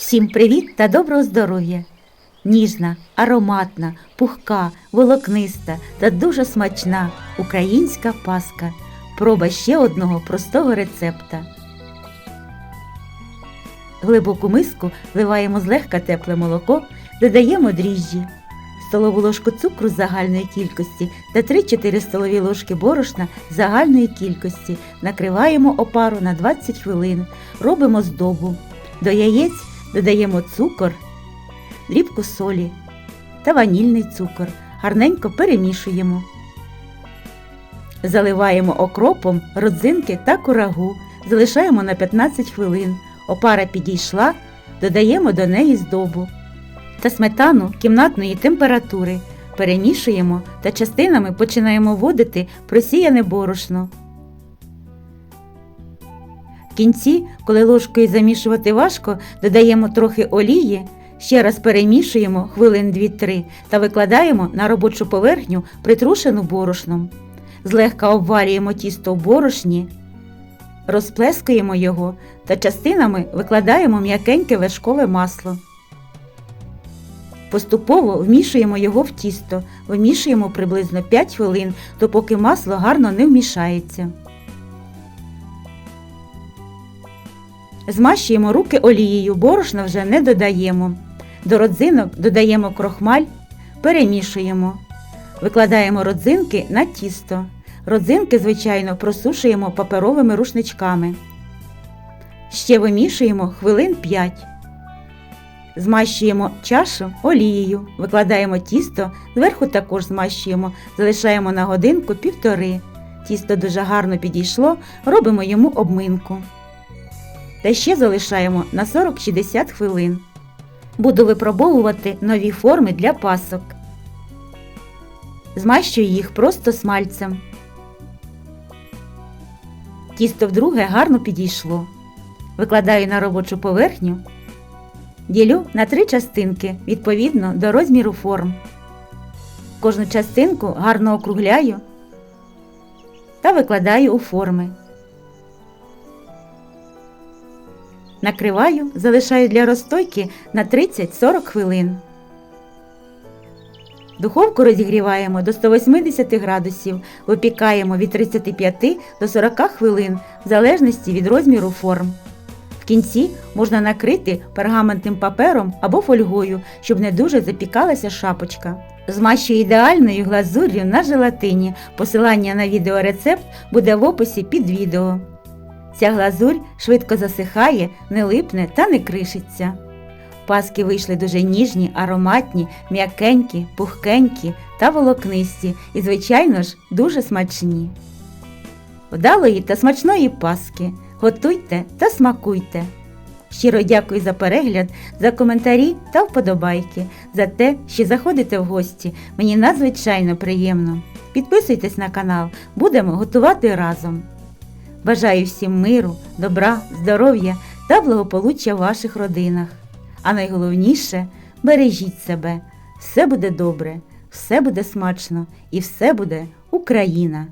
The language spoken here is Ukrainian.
Всім привіт та доброго здоров'я! Ніжна, ароматна, пухка, волокниста та дуже смачна українська паска. Проба ще одного простого рецепта. Глибоку миску вливаємо злегка тепле молоко, додаємо дріжджі, столову ложку цукру загальної кількості та 3-4 столові ложки борошна загальної кількості. Накриваємо опару на 20 хвилин. Робимо здобу. До яєць додаємо цукор, дрібку солі та ванільний цукор. Гарненько перемішуємо. Заливаємо окропом родзинки та курагу. Залишаємо на 15 хвилин. Опара підійшла, додаємо до неї здобу та сметану кімнатної температури. Перемішуємо та частинами починаємо вводити просіяне борошно. В кінці, коли ложкою замішувати важко, додаємо трохи олії, ще раз перемішуємо хвилин 2-3 та викладаємо на робочу поверхню притрушену борошном. Злегка обварюємо тісто в борошні, розплескуємо його та частинами викладаємо м'якеньке вершкове масло. Поступово вмішуємо його в тісто, вимішуємо приблизно 5 хвилин, допоки масло гарно не вмішається. Змащуємо руки олією, борошна вже не додаємо. До родзинок додаємо крохмаль, перемішуємо. Викладаємо родзинки на тісто. Родзинки, звичайно, просушуємо паперовими рушничками. Ще вимішуємо хвилин 5. Змащуємо чашу олією, викладаємо тісто, зверху також змащуємо, залишаємо на годинку півтори. Тісто дуже гарно підійшло, робимо йому обминку. Та ще залишаємо на 40-60 хвилин. Буду випробовувати нові форми для пасок. Змащую їх просто смальцем. Тісто вдруге гарно підійшло. Викладаю на робочу поверхню. Ділю на три частинки відповідно до розміру форм. Кожну частинку гарно округляю та викладаю у форми. Накриваю, залишаю для розстойки на 30-40 хвилин. Духовку розігріваємо до 180 градусів, випікаємо від 35 до 40 хвилин в залежності від розміру форм. В кінці можна накрити пергаментним папером або фольгою, щоб не дуже запікалася шапочка. Змащую ідеальною глазур'ю на желатині. Посилання на відеорецепт буде в описі під відео. Ця глазурь швидко засихає, не липне та не кришиться. Паски вийшли дуже ніжні, ароматні, м'якенькі, пухкенькі та волокнисті і, звичайно ж, дуже смачні. Вдалої та смачної паски. Готуйте та смакуйте. Щиро дякую за перегляд, за коментарі та вподобайки, за те, що заходите в гості. Мені надзвичайно приємно. Підписуйтесь на канал, будемо готувати разом. Бажаю всім миру, добра, здоров'я та благополуччя в ваших родинах. А найголовніше бережіть себе. Все буде добре, все буде смачно і все буде Україна!